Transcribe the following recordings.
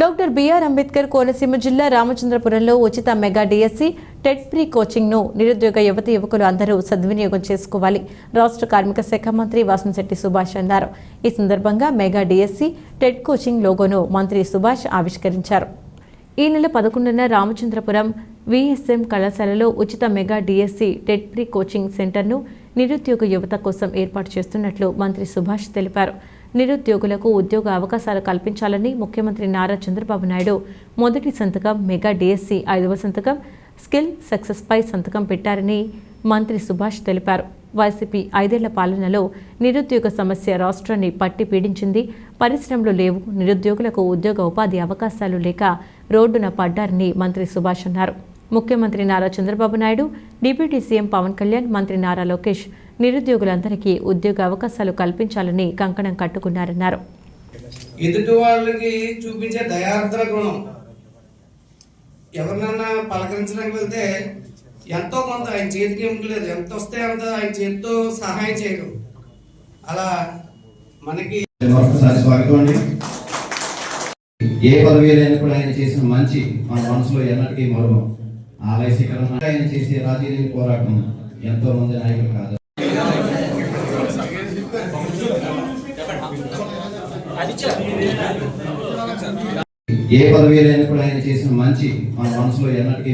Doctor BR Ambedkar Konaseema జిల్లా రామచంద్రపురంలో ఉచిత మెగా డిఎస్సి టెట్ ప్రీ కోచింగ్ను నిరుద్యోగ యువతి యువకులు అందరూ సద్వినియోగం చేసుకోవాలి. రాష్ట్ర కార్మిక శాఖ మంత్రి వాసంశెట్టి సుభాష్ అన్నారు. ఈ సందర్భంగా మెగా డిఎస్సి టెట్ కోచింగ్ లోగోను మంత్రి సుభాష్ ఆవిష్కరించారు. ఈ నెల పదకొండున రామచంద్రపురం విఎస్ఎం కళాశాలలో ఉచిత mega DSC TET pre coaching సెంటర్ను నిరుద్యోగ యువత కోసం ఏర్పాటు చేస్తున్నట్లు మంత్రి సుభాష్ తెలిపారు. నిరుద్యోగులకు ఉద్యోగ అవకాశాలు కల్పించాలని ముఖ్యమంత్రి నారా చంద్రబాబు నాయుడు మొదటి సంతకం మెగా డిఎస్సి ఐదవ సంతకం స్కిల్ సక్సెస్పై సంతకం పెట్టారని మంత్రి సుభాష్ తెలిపారు. వైసీపీ ఐదేళ్ళ పాలనలో నిరుద్యోగ సమస్య రాష్ట్రాన్ని పట్టి పీడించింది. పరిశ్రమలు లేవు నిరుద్యోగులకు ఉద్యోగ ఉపాధి అవకాశాలు లేక రోడ్డున పడ్డారని మంత్రి సుభాష్ అన్నారు. ముఖ్యమంత్రి నారా చంద్రబాబు నాయుడు డిప్యూటీ సీఎం పవన్ కళ్యాణ్ మంత్రి నారా లోకేష్ నిరుద్యోగులందరికీ ఉద్యోగ అవకాశాలు కల్పించాలని కంకణం కట్టుకున్నారన్నారు. ఎదుటి వాళ్ళకి చూపించే దయార్ద్ర గుణం. ఎవరినన్నా పలకరించడానికి వెళ్తే ఎంతో కొంత ఆయన చేతికి ఎంత వస్తే అంత ఆయన చేతితో సహాయం చేయడం. అలా మనకి మరొకసారి స్వాగతం అండి ఏ పదవి లేని కూడా ఆయన చేసిన మంచి మన మనసులో ఎన్నటికీ మరువం ఆలయశీకరణ ఆయన చేసే రాజకీయ పోరాటం ఎంతో మంది నాయకులు కాదు. ఏ పదవి లేని కూడా ఆయన చేసిన మంచి మన మనసులో ఎన్నటికీ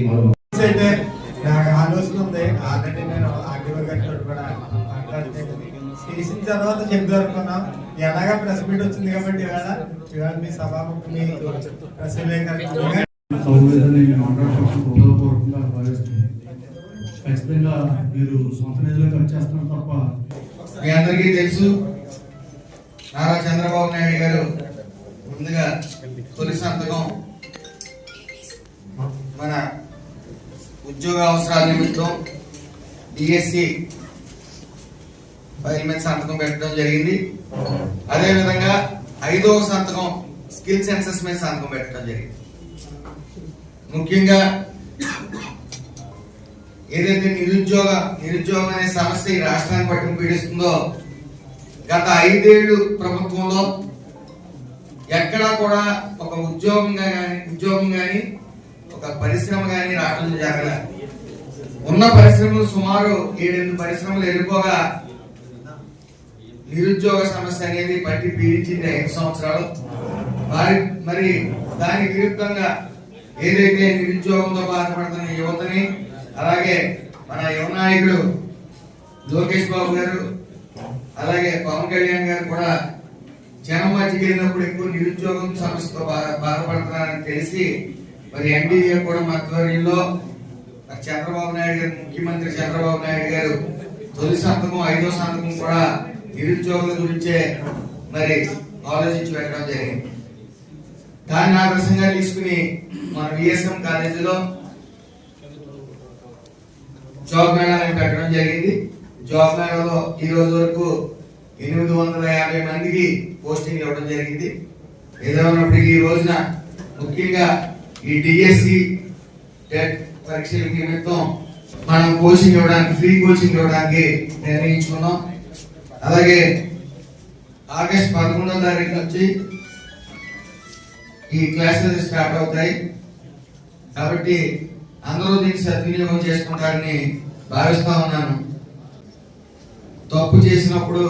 అయితే నాకు ఆలోచన ఉంది. ఆల్రెడీ నేను గారితో కూడా మాట్లాడితే చేసిన తర్వాత చెప్తారు అనుకున్నాం. ఎలాగా ప్రెస్ మీట్ వచ్చింది కాబట్టి ఇవాళ ఇవాళ మీ సభాముఖుని ప్రెస్ విలేకరులు. ఖచ్చితంగా మీరు సొంత నిధులు ఖర్చు చేస్తున్నారు తప్ప మీ అందరికీ తెలుసు నారా చంద్రబాబు నాయుడు గారు ముందుగా తొలి సంతకం మన ఉద్యోగ అవసరాల నిమిత్తం డిఎస్సి ఫైల్ మీద సంతకం పెట్టడం జరిగింది. అదేవిధంగా ఐదవ సంతకం స్కిల్ సెన్సెస్ మీద సంతకం పెట్టడం జరిగింది. ముఖ్యంగా ఏదైతే నిరుద్యోగ నిరుద్యోగం అనే సమస్య ఈ రాష్ట్రాన్ని పట్టుకుని పీడిస్తుందో గత ఐదేళ్ళు ప్రభుత్వంలో ఎక్కడా కూడా ఒక ఉద్యోగంగా కానీ ఉద్యోగం కానీ ఒక పరిశ్రమ కానీ రావడం జరగల. ఉన్న పరిశ్రమలు సుమారు ఏడెనిమిది పరిశ్రమలు వెళ్ళిపోగా నిరుద్యోగ సమస్య అనేది పట్టి పీడించింది ఐదు సంవత్సరాలు. మరి మరి దానికి విరుద్ధంగా ఏదైతే నిరుద్యోగంతో బాధపడుతున్న యువతని అలాగే మన యువ నాయకుడు లోకేష్ బాబు గారు అలాగే పవన్ కళ్యాణ్ గారు కూడా జనం వెళ్ళినప్పుడు ఎక్కువ నిరుద్యోగం సమస్యతో బా- బాధపడుతున్నారని తెలిసి మరి ఎన్డీఏ కూడా మా మరి చంద్రబాబు నాయుడు గారు ముఖ్యమంత్రి చంద్రబాబు నాయుడు గారు తొలి సంతకం ఐదో సంతకం కూడా నిరుద్యోగుల గురించే మరి ఆలోచించి పెట్టడం జరిగింది. దాన్ని ఆదర్శంగా తీసుకుని మన విఎస్ఎం కాలేజీలో జాబ్ మేళాని పెట్టడం జరిగింది. జాబ్ మేళాలో ఈ రోజు వరకు ఎనిమిది వందల యాభై మందికి పోస్టింగ్ ఇవ్వడం జరిగింది. ఏదైనప్పటికీ ఈ రోజున ముఖ్యంగా ఈ డిఎస్సి టెట్ పరీక్షల నిమిత్తం మనం కోచింగ్ ఇవ్వడానికి ఫ్రీ కోచింగ్ ఇవ్వడానికి నిర్ణయించుకున్నాం. అలాగే ఆగస్ట్ పదకొండవ తారీఖు నుంచి ఈ క్లాసెస్ స్టార్ట్ అవుతాయి. కాబట్టి అందరూ దీన్ని సద్వినియోగం చేసుకుంటారని భావిస్తా ఉన్నాను. తప్పు చేసినప్పుడు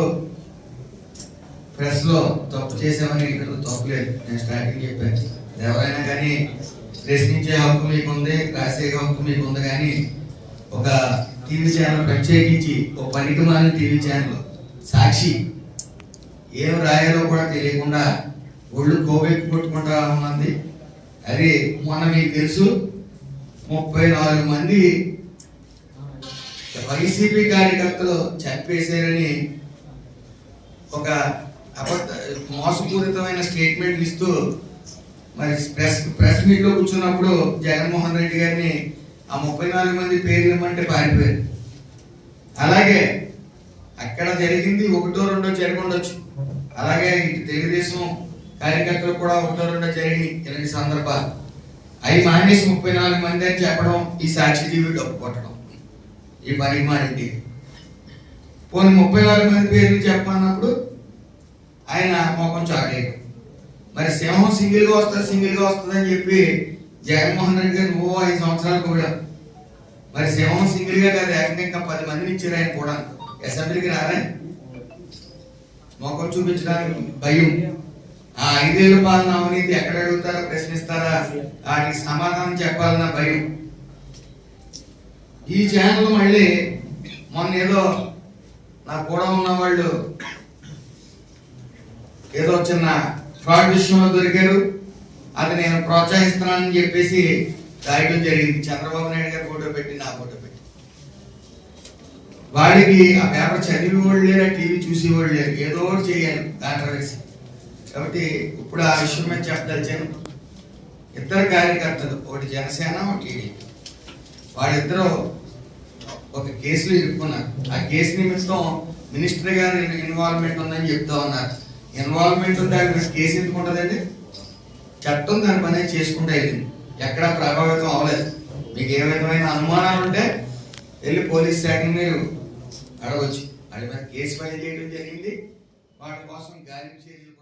ప్రెస్లో తప్పు చేసామని ఇక్కడ తప్పు లేదు. నేను స్టార్టింగ్ చెప్పాను. ఎవరైనా కానీ ప్రశ్నించే హక్కు మీకు ఉంది రాసే హక్కు మీకు ఉంది కానీ ఒక టీవీ ఛానల్ ప్రత్యేకించి ఒక పనికి మాలిన టీవీ ఛానల్ సాక్షి ఏం రాయాలో కూడా తెలియకుండా ఒళ్ళు కోవెక్కి కొట్టుకుంటా ఉన్నది. అది మొన్న మీకు తెలుసు. ముప్పై నాలుగు మంది వైసీపీ కార్యకర్తలు చంపేశారని ఒక అబద్ధ మోసపూరితమైన స్టేట్మెంట్ ఇస్తూ మరి ప్రెస్ ప్రెస్ మీట్లో కూర్చున్నప్పుడు జగన్మోహన్ రెడ్డి గారిని ఆ ముప్పై నాలుగు మంది పేర్లు ఇవ్వమంటే పారిపోయారు. అలాగే అక్కడ జరిగింది ఒకటో రెండో జరిగి అలాగే ఇటు తెలుగుదేశం కార్యకర్తలు కూడా ఒకటో రెండో జరిగింది ఇలాంటి సందర్భాలు. అవి మానేసి ముప్పై నాలుగు మంది అని చెప్పడం ఈ సాక్షి టీవీ డబ్బు కొట్టడం. ఈ పని మారింది పోనీ ముప్పై నాలుగు మంది పేర్లు చెప్పన్నప్పుడు ఆయన మొఖం చాటేయడం మరి సింహం సింగిల్గా వస్తుంది సింగిల్గా వస్తుంది అని చెప్పి జగన్మోహన్ రెడ్డి గారు నువ్వు ఐదు సంవత్సరాలు కూడా. మరి సింహం సింగిల్గా కాదు ఏకంగా ఇంకా పది మందిని ఇచ్చారు ఆయన కూడా అసెంబ్లీకి రారా? మొఖం చూపించడానికి భయం. ఆ ఐదేళ్ళ పాలన అవినీతి ఎక్కడ అడుగుతారా ప్రశ్నిస్తారా? వాటికి సమాధానం చెప్పాలన్న భయం. ఈ ఛానల్ మళ్ళీ మొన్న ఏదో నా కూడా ఉన్న వాళ్ళు ఏదో చిన్న ఫ్రాడ్ విషయంలో దొరికారు. అది నేను ప్రోత్సహిస్తున్నానని చెప్పేసి రాయడం జరిగింది. చంద్రబాబు నాయుడు గారి ఫోటో పెట్టి నా ఫోటో పెట్టి వాడికి ఆ పేపర్ చదివి వాళ్ళు లేరు టీవీ చూసి వాళ్ళు లేరు? ఏదో ఒకటి చేయాలి. కాంట్రవర్సీ కాబట్టి ఇప్పుడు ఆ విషయం మీద చెప్పదలిచాను ఇద్దరు కార్యకర్తలు ఒకటి జనసేన ఒకటి టీడీపీ. వాళ్ళిద్దరూ ఒక కేసులో ఇరుక్కున్నారు. ఆ కేసు నిమిత్తం మినిస్టర్ గారి ఇన్వాల్వ్మెంట్ ఉందని చెప్తా ఉన్నారు. ఇన్వాల్వ్మెంట్ ఉంటే అక్కడ కేసు ఎందుకు ఉంటుందండి? చట్టం దాని పని చేసుకుంటూ వెళ్ళింది ఎక్కడా ప్రభావితం అవ్వలేదు. మీకు ఏ విధమైన అనుమానాలు ఉంటే వెళ్ళి పోలీస్ శాఖని మీరు అడగవచ్చు వాళ్ళ మీద కేసు ఫైల్ చేయడం జరిగింది. వాటి కోసం గాలింపు చర్యలు